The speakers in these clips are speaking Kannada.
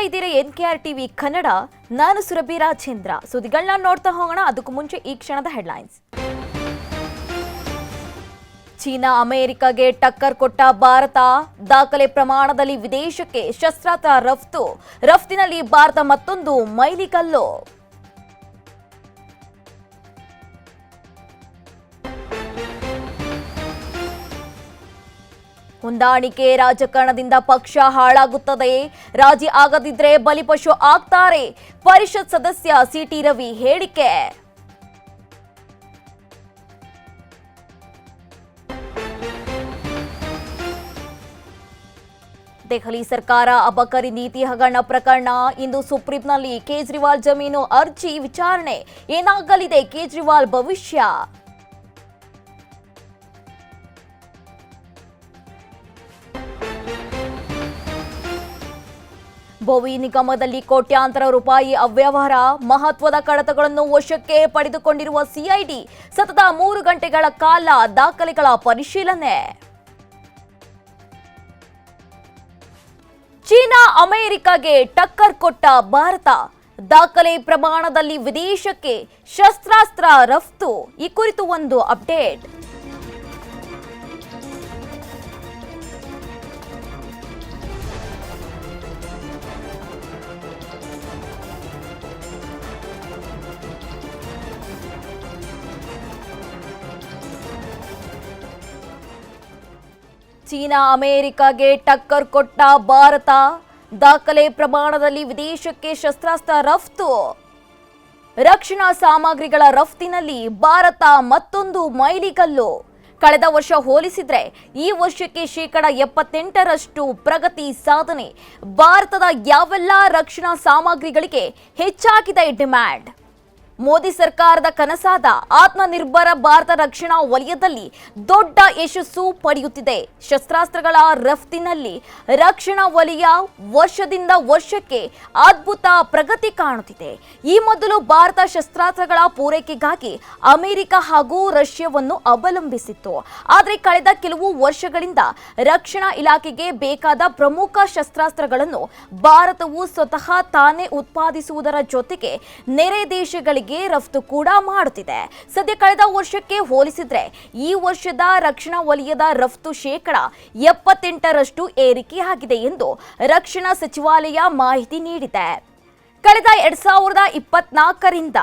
ನೋಡ್ತಾ ಇದ್ದೀರಾ N K R TV Kannada? ನಾನು ಸುರಭಿ ರಾಜೇಂದ್ರ. ಸುದ್ದಿಗಳನ್ನ ನೋಡ್ತಾ ಹೋಗೋಣ. ಅದಕ್ಕೂ ಮುಂಚೆ ಈ ಕ್ಷಣದ ಹೆಡ್ಲೈನ್ಸ್. ಚೀನಾ ಅಮೆರಿಕಗೆ ಟಕ್ಕರ್ ಕೊಟ್ಟ ಭಾರತ. ದಾಖಲೆ ಪ್ರಮಾಣದಲ್ಲಿ ವಿದೇಶಕ್ಕೆ ಶಸ್ತ್ರಾಸ್ತ್ರ ರಫ್ತು. ರಫ್ತಿನಲ್ಲಿ ಭಾರತ ಮತ್ತೊಂದು ಮೈಲಿಗಲ್ಲು. ಹೊಂದಾಣಿಕೆ ರಾಜಕಾರಣದಿಂದ ಪಕ್ಷ ಹಾಳಾಗುತ್ತದೆ ರಾಜಿ ಆಗದಿದ್ರೆ ಬಲಿಪಶು ಆಗ್ತಾರೆ? ಪರಿಷತ್ ಸದಸ್ಯ ಸಿಟಿ ರವಿ ಹೇಳಿಕೆ. ದೆಹಲಿ ಸರ್ಕಾರ ಅಬಕಾರಿ ನೀತಿ ಹಗರಣ ಪ್ರಕರಣ. ಇಂದು ಸುಪ್ರೀಂನಲ್ಲಿ ಕೇಜ್ರಿವಾಲ್ ಜಮೀನು ಅರ್ಜಿ ವಿಚಾರಣೆ. ಏನಾಗಲಿದೆ ಕೇಜ್ರಿವಾಲ್ ಭವಿಷ್ಯ? ಭೋವಿ ನಿಗಮದಲ್ಲಿ ಕೋಟ್ಯಾಂತರ ರೂಪಾಯಿ ಅವ್ಯವಹಾರ, ಮಹತ್ವದ ಕಡತಗಳನ್ನು ವಶಕ್ಕೆ ಪಡೆದುಕೊಂಡಿರುವ ಸಿಐಡಿ ಸತತ ಮೂರು ಗಂಟೆಗಳ ಕಾಲ ದಾಖಲೆಗಳ ಪರಿಶೀಲನೆ. ಚೀನಾ ಅಮೆರಿಕಗೆ ಟಕ್ಕರ್ ಕೊಟ್ಟ ಭಾರತ. ದಾಖಲೆ ಪ್ರಮಾಣದಲ್ಲಿ ವಿದೇಶಕ್ಕೆ ಶಸ್ತ್ರಾಸ್ತ್ರ ರಫ್ತು ಈ ಕುರಿತು ಒಂದು ಅಪ್ಡೇಟ್. ಚೀನಾ, ಅಮೆರಿಕಗೆ ಟಕ್ಕರ್ ಕೊಟ್ಟ ಭಾರತ ದಾಖಲೆ ಪ್ರಮಾಣದಲ್ಲಿ ವಿದೇಶಕ್ಕೆ ಶಸ್ತ್ರಾಸ್ತ್ರ ರಫ್ತು. ರಕ್ಷಣಾ ಸಾಮಗ್ರಿಗಳ ರಫ್ತಿನಲ್ಲಿ ಭಾರತ ಮತ್ತೊಂದು ಮೈಲಿಗಲ್ಲು. ಕಳೆದ ವರ್ಷ ಹೋಲಿಸಿದ್ರೆ ಈ ವರ್ಷಕ್ಕೆ ಶೇಕಡ ಎಪ್ಪತ್ತೆಂಟರಷ್ಟು ಪ್ರಗತಿ ಸಾಧನೆ. ಭಾರತದ ಯಾವೆಲ್ಲ ರಕ್ಷಣಾ ಸಾಮಗ್ರಿಗಳಿಗೆ ಹೆಚ್ಚಾಗಿದೆ ಡಿಮ್ಯಾಂಡ್. ಮೋದಿ ಸರ್ಕಾರದ ಕನಸಾದ ಆತ್ಮನಿರ್ಭರ ಭಾರತ ರಕ್ಷಣಾ ವಲಯದಲ್ಲಿ ದೊಡ್ಡ ಯಶಸ್ಸು ಪಡೆಯುತ್ತಿದೆ. ಶಸ್ತ್ರಾಸ್ತ್ರಗಳ ರಫ್ತಿನಲ್ಲಿ ರಕ್ಷಣಾ ವಲಯ ವರ್ಷದಿಂದ ವರ್ಷಕ್ಕೆ ಅದ್ಭುತ ಪ್ರಗತಿ ಕಾಣುತ್ತಿದೆ. ಈ ಮೊದಲು ಭಾರತ ಶಸ್ತ್ರಾಸ್ತ್ರಗಳ ಪೂರೈಕೆಗಾಗಿ ಅಮೆರಿಕ ಹಾಗೂ ರಷ್ಯಾವನ್ನು ಅವಲಂಬಿಸಿತ್ತು. ಆದರೆ ಕಳೆದ ಕೆಲವು ವರ್ಷಗಳಿಂದ ರಕ್ಷಣಾ ಇಲಾಖೆಗೆ ಬೇಕಾದ ಪ್ರಮುಖ ಶಸ್ತ್ರಾಸ್ತ್ರಗಳನ್ನು ಭಾರತವು ಸ್ವತಃ ತಾನೇ ಉತ್ಪಾದಿಸುವುದರ ಜೊತೆಗೆ ನೆರೆ ದೇಶಗಳಿಗೆ ರಫ್ತು ಕೂಡ ಮಾಡುತ್ತಿದೆ. ಸದ್ಯ ಕಳೆದ ವರ್ಷಕ್ಕೆ ಹೋಲಿಸಿದ್ರೆ ಈ ವರ್ಷದ ರಕ್ಷಣಾ ವಲಯದ ರಫ್ತು ಶೇಕಡ ಎಪ್ಪತ್ತೆಂಟರಷ್ಟು ಏರಿಕೆಯಾಗಿದೆ ಎಂದು ರಕ್ಷಣಾ ಸಚಿವಾಲಯ ಮಾಹಿತಿ ನೀಡಿದೆ. ಕಳೆದ ಎರಡ್ ಸಾವಿರದ ಇಪ್ಪತ್ನಾಲ್ಕರಿಂದ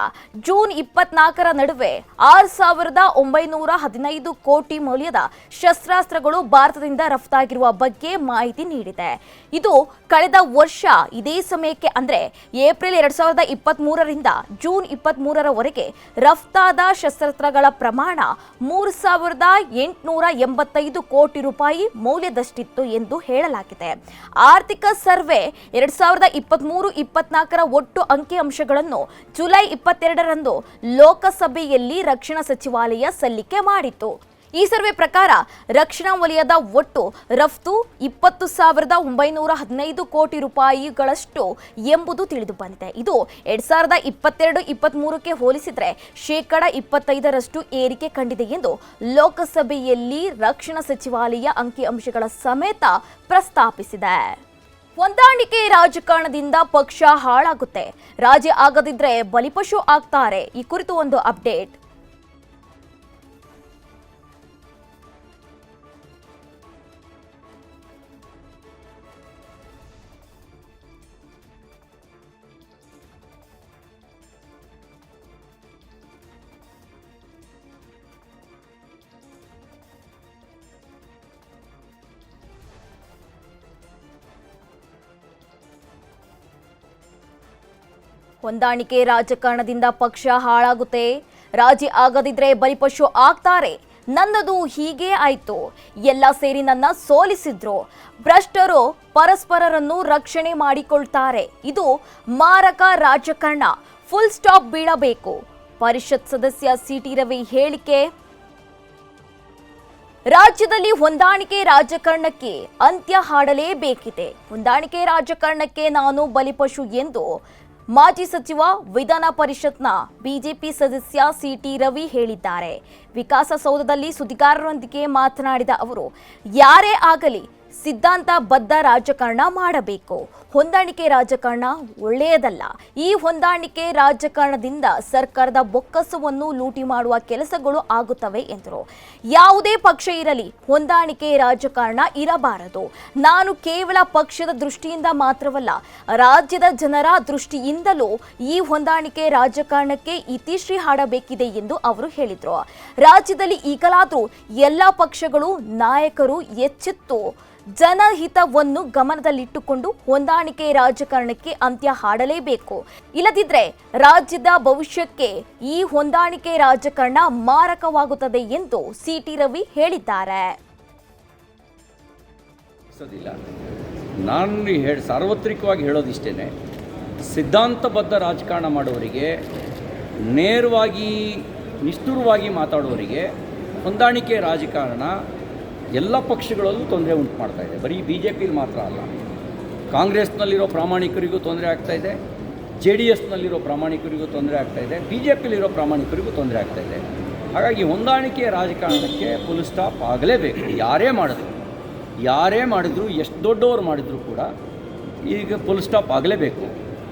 ಜೂನ್ ಇಪ್ಪತ್ನಾಲ್ಕರ ನಡುವೆ ಆರು ಸಾವಿರದ ಒಂಬೈನೂರ ಹದಿನೈದು ಕೋಟಿ ಮೌಲ್ಯದ ಶಸ್ತ್ರಾಸ್ತ್ರಗಳು ಭಾರತದಿಂದ ರಫ್ತಾಗಿರುವ ಬಗ್ಗೆ ಮಾಹಿತಿ ನೀಡಿದೆ. ಇದು ಕಳೆದ ವರ್ಷ ಇದೇ ಸಮಯಕ್ಕೆ ಅಂದ್ರೆ ಏಪ್ರಿಲ್ ಎರಡ್ ಸಾವಿರದ ಇಪ್ಪತ್ಮೂರರಿಂದ ಜೂನ್ ಇಪ್ಪತ್ತ್ ಮೂರರವರೆಗೆ ರಫ್ತಾದ ಶಸ್ತ್ರಾಸ್ತ್ರಗಳ ಪ್ರಮಾಣ ಮೂರು ಸಾವಿರದ ಎಂಟುನೂರ ಎಂಬತ್ತೈದು ಕೋಟಿ ರೂಪಾಯಿ ಮೌಲ್ಯದಷ್ಟಿತ್ತು ಎಂದು ಹೇಳಲಾಗಿದೆ. ಆರ್ಥಿಕ ಸರ್ವೆ ಎರಡ್ ಸಾವಿರದ ಇಪ್ಪತ್ತ್ ಮೂರು ಇಪ್ಪತ್ನಾಲ್ಕರ ಒಟ್ಟು ಅಂಕಿಅಂಶಗಳನ್ನು ಜುಲೈ ಇಪ್ಪತ್ತೆರಡರಂದು ಲೋಕಸಭೆಯಲ್ಲಿ ರಕ್ಷಣಾ ಸಚಿವಾಲಯ ಸಲ್ಲಿಕೆ ಮಾಡಿತ್ತು. ಈ ಸರ್ವೆ ಪ್ರಕಾರ ರಕ್ಷಣಾ ವಲಯದ ಒಟ್ಟು ರಫ್ತು ಇಪ್ಪತ್ತು ಸಾವಿರದ ಒಂಬೈನೂರ ಹದಿನೈದು ಕೋಟಿ ರೂಪಾಯಿಗಳಷ್ಟು ಎಂಬುದು ತಿಳಿದು ಬಂದಿದೆ ಇದು ಎರಡ್ ಸಾವಿರದ ಇಪ್ಪತ್ತೆರಡು ಇಪ್ಪತ್ತ್ ಮೂರಕ್ಕೆ ಹೋಲಿಸಿದ್ರೆ ಶೇಕಡ ಇಪ್ಪತ್ತೈದರಷ್ಟು ಏರಿಕೆ ಕಂಡಿದೆ ಎಂದು ಲೋಕಸಭೆಯಲ್ಲಿ ರಕ್ಷಣಾ ಸಚಿವಾಲಯ ಅಂಕಿಅಂಶಗಳ ಸಮೇತ ಪ್ರಸ್ತಾಪಿಸಿದೆ. ಹೊಂದಾಣಿಕೆ ರಾಜಕಾರಣದಿಂದ ಪಕ್ಷ ಹಾಳಾಗುತ್ತೆ. ರಾಜಿ ಆಗದಿದ್ರೆ ಬಲಿಪಶು ಆಗ್ತಾರೆ. ಈ ಕುರಿತು ಒಂದು ಅಪ್ಡೇಟ್. ಹೊಂದಾಣಿಕೆ ರಾಜಕಾರಣದಿಂದ ಪಕ್ಷ ಹಾಳಾಗುತ್ತೆ. ರಾಜಿ ಆಗದಿದ್ರೆ ಬಲಿಪಶು ಆಗ್ತಾರೆ. ನನ್ನದು ಹೀಗೆ ಆಯ್ತು. ಎಲ್ಲ ಸೇರಿ ನನ್ನ ಸೋಲಿಸಿದ್ರು. ಭ್ರಷ್ಟರು ಪರಸ್ಪರರನ್ನು ರಕ್ಷಣೆ ಮಾಡಿಕೊಳ್ತಾರೆ. ಇದು ಮಾರಕ ರಾಜಕಾರಣ. ಫುಲ್ ಸ್ಟಾಪ್ ಬೀಳಬೇಕು. ಪರಿಷತ್ ಸದಸ್ಯ ಸಿಟಿ ರವಿ ಹೇಳಿಕೆ, ರಾಜ್ಯದಲ್ಲಿ ಹೊಂದಾಣಿಕೆ ರಾಜಕಾರಣಕ್ಕೆ ಅಂತ್ಯ ಹಾಡಲೇಬೇಕಿದೆ. ಹೊಂದಾಣಿಕೆ ರಾಜಕಾರಣಕ್ಕೆ ನಾನು ಬಲಿಪಶು ಎಂದು ಮಾಜಿ ಸಚಿವ ವಿಧಾನ ಪರಿಷತ್ನ ಬಿಜೆಪಿ ಸದಸ್ಯ ಸಿಟಿ ರವಿ ಹೇಳಿದ್ದಾರೆ. ವಿಕಾಸಸೌಧದಲ್ಲಿ ಸುದ್ದಿಗಾರರೊಂದಿಗೆ ಮಾತನಾಡಿದ ಅವರು, ಯಾರೇ ಆಗಲಿ ಸಿದ್ಧಾಂತ ಬದ್ಧ ರಾಜಕಾರಣ ಮಾಡಬೇಕು. ಹೊಂದಾಣಿಕೆ ರಾಜಕಾರಣ ಒಳ್ಳೆಯದಲ್ಲ. ಈ ಹೊಂದಾಣಿಕೆ ರಾಜಕಾರಣದಿಂದ ಸರ್ಕಾರದ ಬೊಕ್ಕಸವನ್ನು ಲೂಟಿ ಮಾಡುವ ಕೆಲಸಗಳು ಆಗುತ್ತವೆ ಎಂದರು. ಯಾವುದೇ ಪಕ್ಷ ಇರಲಿ, ಹೊಂದಾಣಿಕೆ ರಾಜಕಾರಣ ಇರಬಾರದು. ನಾನು ಕೇವಲ ಪಕ್ಷದ ದೃಷ್ಟಿಯಿಂದ ಮಾತ್ರವಲ್ಲ, ರಾಜ್ಯದ ಜನರ ದೃಷ್ಟಿಯಿಂದಲೂ ಈ ಹೊಂದಾಣಿಕೆ ರಾಜಕಾರಣಕ್ಕೆ ಇತಿಶ್ರೀ ಹಾಡಬೇಕಿದೆ ಎಂದು ಅವರು ಹೇಳಿದರು. ರಾಜ್ಯದಲ್ಲಿ ಈಗಲಾದರೂ ಎಲ್ಲ ಪಕ್ಷಗಳು ನಾಯಕರು ಎಚ್ಚೆತ್ತು ಜನಹಿತವನ್ನು ಗಮನದಲ್ಲಿಟ್ಟುಕೊಂಡು ಹೊಂದಾಣಿಕೆ ರಾಜಕಾರಣಕ್ಕೆ ಅಂತ್ಯ ಹಾಡಲೇಬೇಕು. ಇಲ್ಲದಿದ್ರೆ ರಾಜ್ಯದ ಭವಿಷ್ಯಕ್ಕೆ ಈ ಹೊಂದಾಣಿಕೆ ರಾಜಕಾರಣ ಮಾರಕವಾಗುತ್ತದೆ ಎಂದು ಸಿಟಿ ರವಿ ಹೇಳಿದ್ದಾರೆ. ನಾನು ಹೇಳಿ ಸಾರ್ವತ್ರಿಕವಾಗಿ ಹೇಳೋದಿಷ್ಟೇ ಸಿದ್ಧಾಂತಬದ್ಧ ರಾಜಕಾರಣ ಮಾಡುವವರಿಗೆ, ನೇರವಾಗಿ, ನಿಷ್ಠುರವಾಗಿ ಮಾತಾಡೋರಿಗೆ ಹೊಂದಾಣಿಕೆ ರಾಜಕಾರಣ ಎಲ್ಲ ಪಕ್ಷಗಳಲ್ಲೂ ತೊಂದರೆ ಉಂಟು ಮಾಡ್ತಾ ಇದೆ. ಬರೀ ಬಿ ಜೆ ಪಿಲಿ ಮಾತ್ರ ಅಲ್ಲ. ಕಾಂಗ್ರೆಸ್ನಲ್ಲಿರೋ ಪ್ರಾಮಾಣಿಕರಿಗೂ ತೊಂದರೆ ಆಗ್ತಾ ಇದೆ, ಜೆ ಡಿ ಎಸ್ನಲ್ಲಿರೋ ಪ್ರಾಮಾಣಿಕರಿಗೂ ತೊಂದರೆ ಆಗ್ತಾ ಇದೆ, ಬಿ ಜೆ ಪಿಲಿರೋ ಪ್ರಾಮಾಣಿಕರಿಗೂ ತೊಂದರೆ ಆಗ್ತಾ ಇದೆ. ಹಾಗಾಗಿ ಹೊಂದಾಣಿಕೆಯ ರಾಜಕಾರಣಕ್ಕೆ ಫುಲ್ ಸ್ಟಾಪ್ ಆಗಲೇಬೇಕು. ಯಾರೇ ಮಾಡಿದ್ರು ಯಾರೇ ಮಾಡಿದ್ರು, ಎಷ್ಟು ದೊಡ್ಡವರು ಮಾಡಿದ್ರು ಕೂಡ ಈಗ ಫುಲ್ ಸ್ಟಾಪ್ ಆಗಲೇಬೇಕು.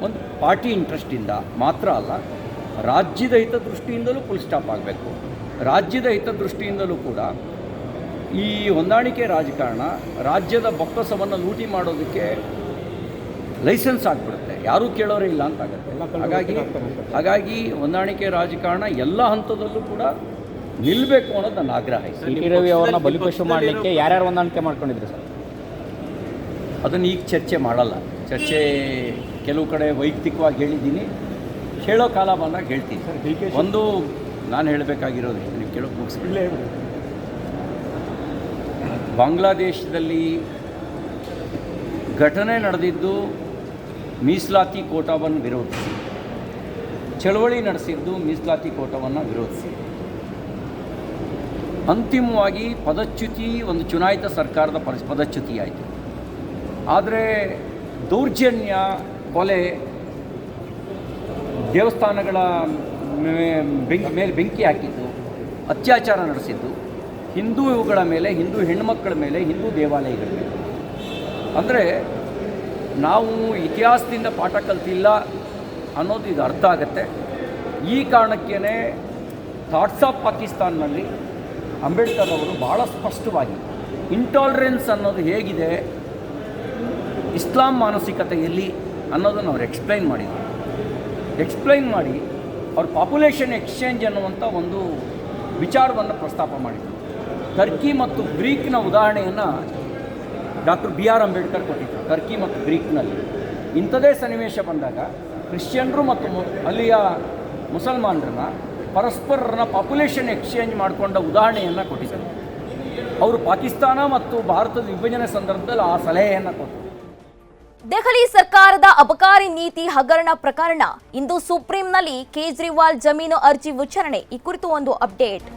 ಒಂದು ಪಾರ್ಟಿ ಇಂಟ್ರೆಸ್ಟಿಂದ ಮಾತ್ರ ಅಲ್ಲ ರಾಜ್ಯದ ಹಿತದೃಷ್ಟಿಯಿಂದಲೂ ಫುಲ್ ಸ್ಟಾಪ್ ಆಗಬೇಕು. ರಾಜ್ಯದ ಹಿತದೃಷ್ಟಿಯಿಂದಲೂ ಕೂಡ ಈ ಹೊಂದಾಣಿಕೆ ರಾಜಕಾರಣ ರಾಜ್ಯದ ಬೊಕ್ಕಸವನ್ನು ಲೂಟಿ ಮಾಡೋದಕ್ಕೆ ಲೈಸೆನ್ಸ್ ಆಗಿಬಿಡುತ್ತೆ. ಯಾರೂ ಕೇಳೋರೇ ಇಲ್ಲ ಅಂತ ಆಗುತ್ತೆ. ಹಾಗಾಗಿ ಹಾಗಾಗಿ ಹೊಂದಾಣಿಕೆ ರಾಜಕಾರಣ ಎಲ್ಲ ಹಂತದಲ್ಲೂ ಕೂಡ ನಿಲ್ಲಬೇಕು ಅನ್ನೋದು ನನ್ನ ಆಗ್ರಹ. ಇದೆ ಸಿ. ಟಿ. ರವಿ ಅವರನ್ನ ಬಲಿಪಶು ಮಾಡಲಿಕ್ಕೆ ಯಾರ್ಯಾರು ಹೊಂದಾಣಿಕೆ ಮಾಡ್ಕೊಂಡಿದ್ರು ಸರ್? ಅದನ್ನು ಈಗ ಚರ್ಚೆ ಮಾಡಲ್ಲ. ಚರ್ಚೆ ಕೆಲವು ಕಡೆ ವೈಯಕ್ತಿಕವಾಗಿ ಹೇಳಿದ್ದೀನಿ. ಹೇಳೋ ಕಾಲ ಬಂದಾಗ ಹೇಳ್ತೀನಿ. ಒಂದು ನಾನು ಹೇಳಬೇಕಾಗಿರೋದು ನೀವು ಕೇಳೋ ಮುಗಿಸ್ಬಿಡ್ಲೇ ಬಾಂಗ್ಲಾದೇಶದಲ್ಲಿ ಘಟನೆ ನಡೆದಿದ್ದು ಮೀಸಲಾತಿ ಕೋಟಾವನ್ನು ವಿರೋಧಿಸಿ. ಚಳವಳಿ ನಡೆಸಿದ್ದು ಮೀಸಲಾತಿ ಕೋಟವನ್ನು ವಿರೋಧಿಸಿ. ಅಂತಿಮವಾಗಿ ಪದಚ್ಯುತಿ ಒಂದು ಚುನಾಯಿತ ಸರ್ಕಾರದ ಪರ ಪದಚ್ಯುತಿಯಾಯಿತು ಆದರೆ ದೌರ್ಜನ್ಯ, ಕೊಲೆ, ದೇವಸ್ಥಾನಗಳ ಬೆಂಕಿ, ಮೇಲೆ ಬೆಂಕಿ ಹಾಕಿದ್ದು, ಅತ್ಯಾಚಾರ ನಡೆಸಿದ್ದು, ಹಿಂದೂಗಳ ಮೇಲೆ, ಹಿಂದೂ ಹೆಣ್ಣುಮಕ್ಕಳ ಮೇಲೆ, ಹಿಂದೂ ದೇವಾಲಯಗಳ ಮೇಲೆ. ಅಂದರೆ ನಾವು ಇತಿಹಾಸದಿಂದ ಪಾಠ ಕಲ್ತಿಲ್ಲ ಅನ್ನೋದು ಇದು ಅರ್ಥ ಆಗುತ್ತೆ. ಈ ಕಾರಣಕ್ಕೇ ಥಾಟ್ಸ್ ಆಫ್ ಪಾಕಿಸ್ತಾನ್ನಲ್ಲಿ ಅಂಬೇಡ್ಕರ್ ಅವರು ಭಾಳ ಸ್ಪಷ್ಟವಾಗಿ ಇಂಟಾಲರೆನ್ಸ್ ಅನ್ನೋದು ಹೇಗಿದೆ, ಇಸ್ಲಾಂ ಮಾನಸಿಕತೆಯಲ್ಲಿ ಅನ್ನೋದನ್ನು ಅವ್ರು ಎಕ್ಸ್ಪ್ಲೈನ್ ಮಾಡಿದರು. ಎಕ್ಸ್ಪ್ಲೈನ್ ಮಾಡಿ ಅವ್ರ ಪಾಪ್ಯುಲೇಷನ್ ಎಕ್ಸ್ಚೇಂಜ್ ಅನ್ನುವಂಥ ಒಂದು ವಿಚಾರವನ್ನು ಪ್ರಸ್ತಾಪ ಮಾಡಿದರು. ಟರ್ಕಿ ಮತ್ತು ಗ್ರೀಕ್ನ ಉದಾಹರಣೆಯನ್ನು ಡಾಕ್ಟರ್ ಬಿ ಆರ್ ಅಂಬೇಡ್ಕರ್ ಕೊಟ್ಟಿದ್ದರು ಟರ್ಕಿ ಮತ್ತು ಗ್ರೀಕ್ನಲ್ಲಿ. ಇಂಥದೇ ಸನ್ನಿವೇಶ ಬಂದಾಗ ಕ್ರಿಶ್ಚಿಯನ್ರು ಮತ್ತು ಅಲ್ಲಿಯ ಮುಸಲ್ಮಾನರನ್ನ ಪರಸ್ಪರರನ್ನ ಪಾಪ್ಯುಲೇಷನ್ ಎಕ್ಸ್ಚೇಂಜ್ ಮಾಡಿಕೊಂಡ ಉದಾಹರಣೆಯನ್ನು ಕೊಟ್ಟಿದ್ದರು ಅವರು ಪಾಕಿಸ್ತಾನ ಮತ್ತು ಭಾರತದ ವಿಭಜನೆ ಸಂದರ್ಭದಲ್ಲಿ ಆ ಸಲಹೆಯನ್ನು ಕೊಟ್ಟರು ದೆಹಲಿ ಸರ್ಕಾರದ ಅಬಕಾರಿ ನೀತಿ ಹಗರಣ ಪ್ರಕರಣ, ಇಂದು ಸುಪ್ರೀಂನಲ್ಲಿ ಕೇಜ್ರಿವಾಲ್ ಜಮೀನು ಅರ್ಜಿ ವಿಚಾರಣೆ ಈ ಕುರಿತು ಒಂದು ಅಪ್ಡೇಟ್.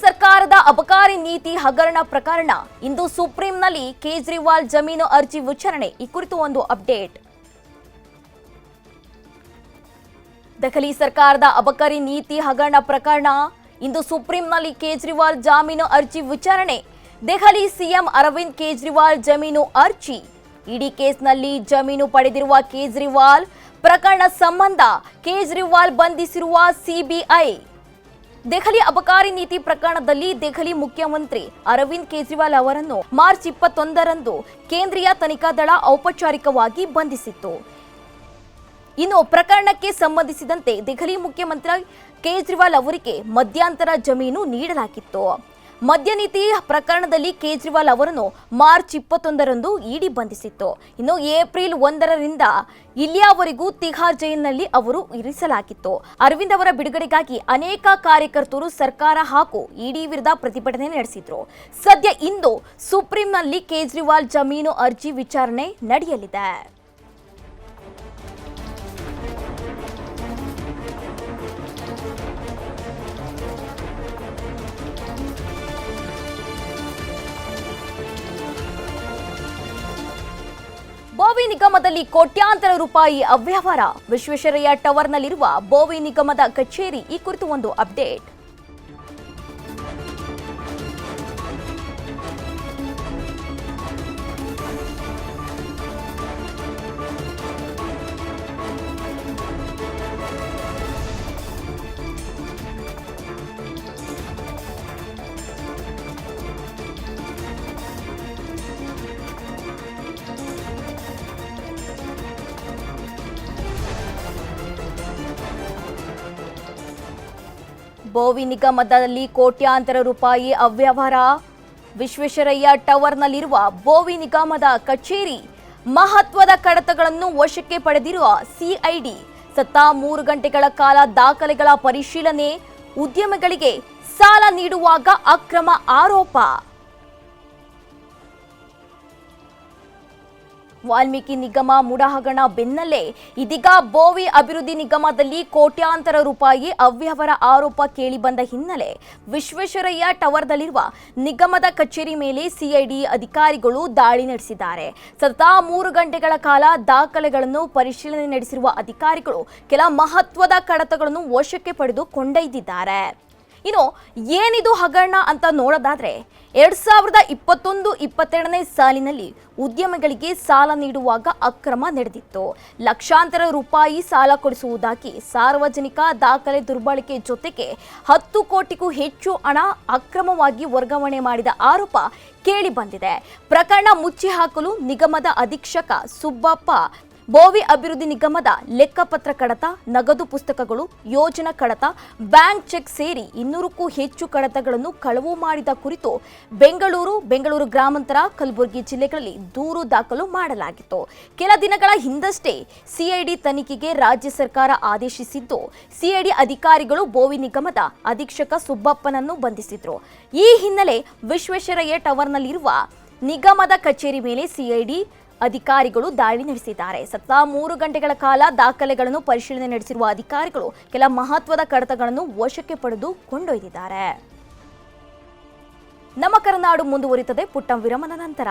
ಸರ್ಕಾರದ ಅಬಕಾರಿ ನೀತಿ ಹಗರಣ ಪ್ರಕರಣ. ಇಂದು ಸುಪ್ರೀಂನಲ್ಲಿ ಕೇಜ್ರಿವಾಲ್ ಜಮೀನು ಅರ್ಜಿ ವಿಚಾರಣೆ. ಈ ಕುರಿತು ಒಂದು ಅಪ್ಡೇಟ್. ದೆಹಲಿ ಸರ್ಕಾರದ ಅಬಕಾರಿ ನೀತಿ ಹಗರಣ ಪ್ರಕರಣ. ಇಂದು ಸುಪ್ರೀಂನಲ್ಲಿ ಕೇಜ್ರಿವಾಲ್ ಜಾಮೀನು ಅರ್ಜಿ ವಿಚಾರಣೆ. ದೆಹಲಿ ಸಿಎಂ ಅರವಿಂದ್ ಕೇಜ್ರಿವಾಲ್ ಜಮೀನು ಅರ್ಜಿ. ಇಡಿ ಕೇಸ್ನಲ್ಲಿ ಜಮೀನು ಪಡೆದಿರುವ ಕೇಜ್ರಿವಾಲ್ ಪ್ರಕರಣ ಸಂಬಂಧ ಕೇಜ್ರಿವಾಲ್ ಬಂಧಿಸಿರುವ ಸಿಬಿಐ. ದೆಹಲಿ ಅಬಕಾರಿ ನೀತಿ ಪ್ರಕರಣದಲ್ಲಿ ದೆಹಲಿ ಮುಖ್ಯಮಂತ್ರಿ ಅರವಿಂದ್ ಕೇಜ್ರಿವಾಲ್ ಅವರನ್ನು ಮಾರ್ಚ್ ಇಪ್ಪತ್ತೊಂದರಂದು ಕೇಂದ್ರೀಯ ತನಿಖಾ ದಳ ಔಪಚಾರಿಕವಾಗಿ ಬಂಧಿಸಿತ್ತು. ಇನ್ನು ಪ್ರಕರಣಕ್ಕೆ ಸಂಬಂಧಿಸಿದಂತೆ ದೆಹಲಿ ಮುಖ್ಯಮಂತ್ರಿ ಕೇಜ್ರಿವಾಲ್ ಅವರಿಗೆ ಮಧ್ಯಂತರ ಜಮೀನು ನೀಡಲಾಗಿತ್ತು. ಮದ್ಯ ನೀತಿ ಪ್ರಕರಣದಲ್ಲಿ ಕೇಜ್ರಿವಾಲ್ ಅವರನ್ನು ಮಾರ್ಚ್ ಇಪ್ಪತ್ತೊಂದರಂದು ಇಡಿ ಬಂಧಿಸಿತ್ತು. ಇನ್ನು ಏಪ್ರಿಲ್ ಒಂದರರಿಂದ ಇಲ್ಲಿಯವರೆಗೂ ತಿಹಾರ್ ಜೈಲಿನಲ್ಲಿ ಅವರು ಇರಿಸಲಾಗಿತ್ತು. ಅರವಿಂದ್ ಅವರ ಬಿಡುಗಡೆಗಾಗಿ ಅನೇಕ ಕಾರ್ಯಕರ್ತರು ಸರ್ಕಾರ ಹಾಗೂ ಇಡಿ ವಿರುದ್ಧ ಪ್ರತಿಭಟನೆ ನಡೆಸಿದ್ರು. ಸದ್ಯ ಇಂದು ಸುಪ್ರೀಂನಲ್ಲಿ ಕೇಜ್ರಿವಾಲ್ ಜಮೀನು ಅರ್ಜಿ ವಿಚಾರಣೆ ನಡೆಯಲಿದೆ. ನಿಗಮದಲ್ಲಿ ಕೋಟ್ಯಾಂತರ ರೂಪಾಯಿ ಅವ್ಯವಹಾರ. ವಿಶ್ವೇಶ್ವರಯ್ಯ ಟವರ್ನಲ್ಲಿರುವ ಬೋವಿ ನಿಗಮದ ಕಚೇರಿ ಈ ಕುರಿತು ಒಂದು ಅಪ್ಡೇಟ್. ಬೋವಿ ನಿಗಮದಲ್ಲಿ ಕೋಟ್ಯಾಂತರ ರೂಪಾಯಿ ಅವ್ಯವಹಾರ. ವಿಶ್ವೇಶ್ವರಯ್ಯ ಟವರ್ನಲ್ಲಿರುವ ಬೋವಿ ನಿಗಮದ ಕಚೇರಿ ಮಹತ್ವದ ಕಡತಗಳನ್ನು ವಶಕ್ಕೆ ಪಡೆದಿರುವ ಸಿಐಡಿ. ಸತ್ತಾ ಮೂರು ಗಂಟೆಗಳ ಕಾಲ ದಾಖಲೆಗಳ ಪರಿಶೀಲನೆ, ಉದ್ಯಮಿಗಳಿಗೆ ಸಾಲ ನೀಡುವಾಗ ಅಕ್ರಮ ಆರೋಪ. ವಾಲ್ಮೀಕಿ ನಿಗಮ ಮುಡಹಗಣ ಬೆನ್ನಲ್ಲೇ ಇದೀಗ ಬೋವಿ ಅಭಿವೃದ್ಧಿ ನಿಗಮದಲ್ಲಿ ಕೋಟ್ಯಾಂತರ ರೂಪಾಯಿ ಅವ್ಯವಹಾರ ಆರೋಪ ಕೇಳಿಬಂದ ಹಿನ್ನೆಲೆ ವಿಶ್ವೇಶ್ವರಯ್ಯ ಟವರ್ದಲ್ಲಿರುವ ನಿಗಮದ ಕಚೇರಿ ಮೇಲೆ ಸಿಐಡಿ ಅಧಿಕಾರಿಗಳು ದಾಳಿ ನಡೆಸಿದ್ದಾರೆ. ಸತತ ಮೂರು ಗಂಟೆಗಳ ಕಾಲ ದಾಖಲೆಗಳನ್ನು ಪರಿಶೀಲನೆ ನಡೆಸಿರುವ ಅಧಿಕಾರಿಗಳು ಕೆಲ ಮಹತ್ವದ ಕಡತಗಳನ್ನು ವಶಕ್ಕೆ ಪಡೆದು ಕೊಂಡೊಯ್ದಿದ್ದಾರೆ ಇನ್ನು ಏನಿದು ಹಗರಣ ಅಂತ ನೋಡೋದಾದ್ರೆ ಎರಡ್ ಸಾವಿರದ ಇಪ್ಪತ್ತೊಂದು ಇಪ್ಪತ್ತೆರಡನೇ ಸಾಲಿನಲ್ಲಿ ಉದ್ಯಮಿಗಳಿಗೆ ಸಾಲ ನೀಡುವಾಗ ಅಕ್ರಮ ನಡೆದಿತ್ತು. ಲಕ್ಷಾಂತರ ರೂಪಾಯಿ ಸಾಲ ಕೊಡಿಸುವುದಾಗಿ ಸಾರ್ವಜನಿಕ ದಾಖಲೆ ದುರ್ಬಳಕೆ ಜೊತೆಗೆ ಹತ್ತು ಕೋಟಿಗೂ ಹೆಚ್ಚು ಹಣ ಅಕ್ರಮವಾಗಿ ವರ್ಗಾವಣೆ ಮಾಡಿದ ಆರೋಪ ಕೇಳಿ ಬಂದಿದೆ ಪ್ರಕರಣ ಮುಚ್ಚಿ ಹಾಕಲು ನಿಗಮದ ಅಧೀಕ್ಷಕ ಸುಬ್ಬಪ್ಪ ಬೋವಿ ಅಭಿವೃದ್ಧಿ ನಿಗಮದ ಲೆಕ್ಕಪತ್ರ ಕಡತ, ನಗದು ಪುಸ್ತಕಗಳು, ಯೋಜನಾ ಕಡತ, ಬ್ಯಾಂಕ್ ಚೆಕ್ ಸೇರಿ ಇನ್ನೂರಕ್ಕೂ ಹೆಚ್ಚು ಕಡತಗಳನ್ನು ಕಳವು ಮಾಡಿದ ಕುರಿತು ಬೆಂಗಳೂರು ಬೆಂಗಳೂರು ಗ್ರಾಮಾಂತರ, ಕಲಬುರಗಿ ಜಿಲ್ಲೆಗಳಲ್ಲಿ ದೂರು ದಾಖಲು ಮಾಡಲಾಗಿತ್ತು. ಕೆಲ ದಿನಗಳ ಹಿಂದಷ್ಟೇ ಸಿಐಡಿ ತನಿಖೆಗೆ ರಾಜ್ಯ ಸರ್ಕಾರ ಆದೇಶಿಸಿದ್ದು ಸಿಐಡಿ ಅಧಿಕಾರಿಗಳು ಬೋವಿ ನಿಗಮದ ಅಧೀಕ್ಷಕ ಸುಬ್ಬಪ್ಪನನ್ನು ಬಂಧಿಸಿದ್ರು. ಈ ಹಿನ್ನೆಲೆ ವಿಶ್ವೇಶ್ವರಯ್ಯ ಟವರ್ನಲ್ಲಿರುವ ನಿಗಮದ ಕಚೇರಿ ಮೇಲೆ ಸಿಐಡಿ ಅಧಿಕಾರಿಗಳು ದಾಳಿ ನಡೆಸಿದ್ದಾರೆ. ಸತತ ಮೂರು ಗಂಟೆಗಳ ಕಾಲ ದಾಖಲೆಗಳನ್ನು ಪರಿಶೀಲನೆ ನಡೆಸಿರುವ ಅಧಿಕಾರಿಗಳು ಕೆಲ ಮಹತ್ವದ ಕಡತಗಳನ್ನು ವಶಕ್ಕೆ ಪಡೆದು ಕೊಂಡೊಯ್ದಿದ್ದಾರೆ. ನಮ್ಮ ಕರನಾಡು ಮುಂದುವರಿಯುತ್ತದೆ ಪುಟ್ಟ ವಿರಮನ ನಂತರ.